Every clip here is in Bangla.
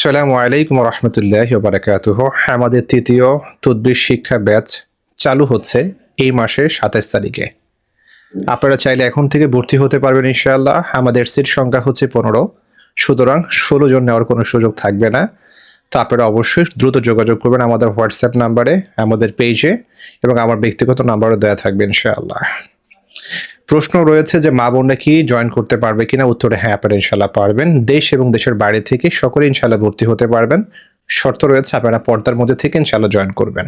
সালামু আলাইকুম রহমতুল্লাহ বারাকাতুহ আমাদের তৃতীয় তদ্বির শিক্ষা ব্যাচ চালু হচ্ছে এই মাসের সাতাইশ তারিখে। আপনারা চাইলে এখন থেকে ভর্তি হতে পারবেন ইনশাআল্লাহ। আমাদের সিট সংখ্যা হচ্ছে পনেরো। সুতরাং ষোলো জন নেওয়ার কোনো সুযোগ থাকবে না। তো আপনারা অবশ্যই দ্রুত যোগাযোগ করবেন আমাদের হোয়াটসঅ্যাপ নাম্বারে, আমাদের পেজে এবং আমার ব্যক্তিগত নাম্বারও দেওয়া থাকবে ইনশাআল্লাহ। প্রশ্ন রয়েছে যে মা বোনরা কি জয়েন করতে পারবে কিনা? উত্তরে হ্যাঁ আপনারা ইনশাল্লাহ পারবেন। দেশ এবং দেশের বাইরে থেকে সকলে ইনশাল্লাহ ভর্তি হতে পারবেন। শর্ত রয়েছে, আপনারা পর্দার মধ্যে থেকে ইনশাল্লাহ জয়েন করবেন।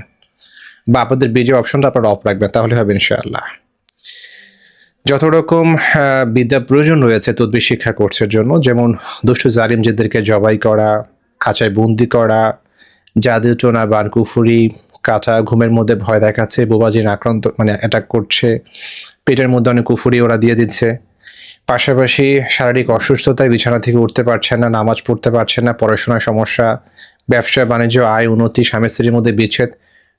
বা আপনাদের বিজে অপশনটা আপনারা অফ রাখবেন, তাহলে হবে ইনশাআল্লাহ। যত রকম বিদ্যা প্রয়োজন রয়েছে তদ্বির শিক্ষা কোর্সের জন্য, যেমন দুষ্টু জালিমজিদেরকে জবাই করা, খাঁচায় বন্দি করা জাদু টোনা বান কুফুরি কাঁচা ঘুমের মধ্যে ভয় দেখাচ্ছে, বোবাজির আক্রান্ত মানে অ্যাটাক করছে। পেটের মধ্যে অনেক কুফুরি ওরা দিয়ে দিচ্ছে। পাশাপাশি শারীরিক অসুস্থতায় বিছানা থেকে উঠতে পারছেন না, নামাজ পড়তে পারছেন না, পড়াশোনার সমস্যা, ব্যবসা, বাণিজ্য, আয়, উন্নতি, স্বামী স্ত্রীর মধ্যে বিচ্ছেদ।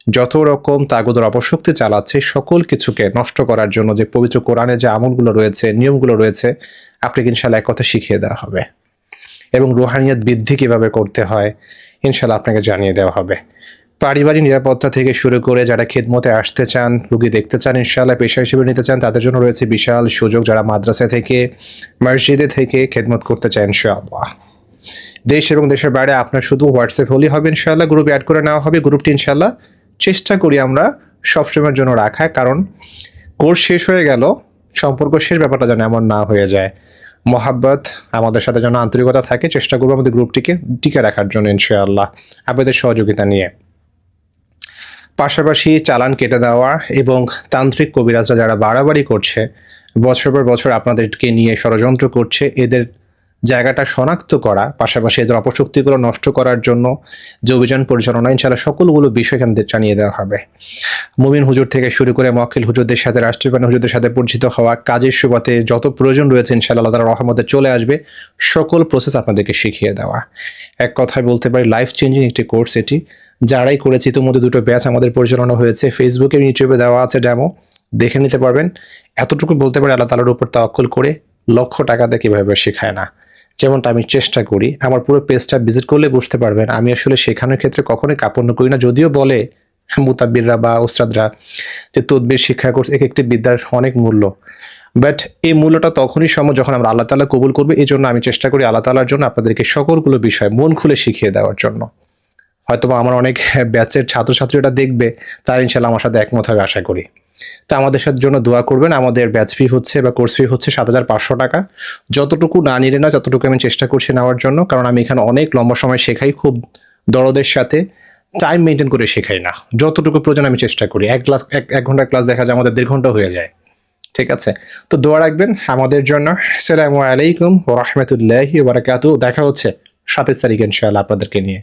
যত রকম তাগুদের অপশক্তি চালাচ্ছে, সকল কিছুকে নষ্ট করার জন্য যে পবিত্র কোরআনে যে আমলগুলো রয়েছে, নিয়মগুলো রয়েছে, আপনাকে ইনশাল্লাহ এক কথা শিখিয়ে দেওয়া হবে। এবং রুহানিয়াত বৃদ্ধি কীভাবে করতে হয় ইনশাল্লাহ আপনাকে জানিয়ে দেওয়া হবে। পারিবারিক নিরাপত্তা থেকে শুরু করে যারা খেদমতে আসতে চান, রুগী দেখতে চান ইনশাল্লাহ পেশা হিসেবে নিতে চান, তাদের জন্য রয়েছে বিশাল সুযোগ যারা মাদ্রাসা থেকে, মসজিদে থেকে খেদমত করতে চান ইনশাআল্লাহ। দেশ এবং দেশের বাইরে আপনার শুধু হোয়াটসঅ্যাপ হলেই হবে ইনশাল্লাহ গ্রুপ অ্যাড করে নেওয়া হবে। গ্রুপটি ইনশাল্লাহ চেষ্টা করি আমরা সবসময়ের জন্য রাখা, কারণ কোর্স শেষ হয়ে গেল, সম্পর্ক শেষ, ব্যাপারটা যেন এমন না হয়ে যায়। মহাব্বত আমাদের সাথে যেন আন্তরিকতা থাকে, চেষ্টা করব আমাদের গ্রুপটিকে টিকে রাখার জন্য, ইনশাআল্লাহ। আপনাদের সহযোগিতা নিয়ে। পাশাপাশি চালান কেটে দেওয়া এবং তান্ত্রিক কবিরাজরা যারা বাড়াবাড়ি করছে, বছর পর বছর আপনাদেরকে নিয়ে ষড়যন্ত্র করছে, এদের জায়গাটা শনাক্ত করা, পাশাপাশি এদের অপশক্তিগুলো নষ্ট করার জন্য যে অভিযান পরিচালনা ইনশাল্লাহ সকলগুলো বিষয় এখানে জানিয়ে দেওয়া হবে। মুমিন হুজুর থেকে শুরু করে মক্কিল হুজুরদের সাথে, রাষ্ট্রীয় হুজুরদের সাথে পরিচিত হওয়া কাজের সুবাতে যত প্রয়োজন রয়েছে ইনশাল্লাহ আল্লাহ তাআলার রহমতে চলে আসবে। সকল প্রসেস আপনাদেরকে শিখিয়ে দেওয়া। এক কথায় বলতে পারি লাইফ চেঞ্জিং একটি কোর্স এটি। যারাই করেছি, ইতিমধ্যে দুটো ব্যাচ আমাদের পরিচালনা হয়েছে। ফেসবুকে ইউটিউবে দেওয়া আছে ডেমো দেখে নিতে পারবেন। এতটুকু বলতে পারি, আল্লাহ তালার উপর তাওয়াক্কুল করে লক্ষ টাকা দিয়ে কীভাবে শেখায় না। যেমনটা আমি চেষ্টা করি, আমার পুরো পেজটা ভিজিট করলে বুঝতে পারবেন আমি আসলে শেখানোর ক্ষেত্রে কখনোই কাপড় করি না। যদিও বলে মুতাব্বিররা বা ওস্তাদরা যে তদ্বির, শিক্ষা কোর্স এক একটি বিদ্যার অনেক মূল্য। বাট এই মূল্যটা তখনই সম্ভব যখন আমরা আল্লাহ তালা কবুল করবে এই জন্য আমি চেষ্টা করি আল্লাহ তালার জন্য আপনাদেরকে সকলগুলো বিষয় মন খুলে শিখিয়ে দেওয়ার জন্য। হয়তো আমার অনেক ব্যাচের ছাত্রছাত্রীরা দেখবে, তার ইনশাল্লাহ আমার সাথে একমত হবে আশা করি। তো আমাদের সাথে জন্য দোয়া করবেন, আমাদের ব্যাচ ফি হচ্ছে বা কোর্স ফি হচ্ছে সাত হাজার পাঁচশো টাকা। যতটুকু না নিলে না, যতটুকু আমি চেষ্টা করছি নেওয়ার জন্য, কারণ আমি এখানে অনেক লম্বা সময় শেখাই, খুব দরদের সাথে টাইম মেনটেন করে শেখাই না। যতটুকু প্রয়োজন আমি চেষ্টা করি, এক ক্লাস, এক ঘণ্টার ক্লাস দেখা যায় আমাদের দেড় ঘণ্টা হয়ে যায়। ঠিক আছে? তো দোয়া রাখবেন আমাদের জন্য। সালামু আলাইকুম রহমতুল্লাহি বারাকাতু দেখা হচ্ছে সাতাইশ তারিখ ইনশাআল্লাহ আপনাদেরকে নিয়ে।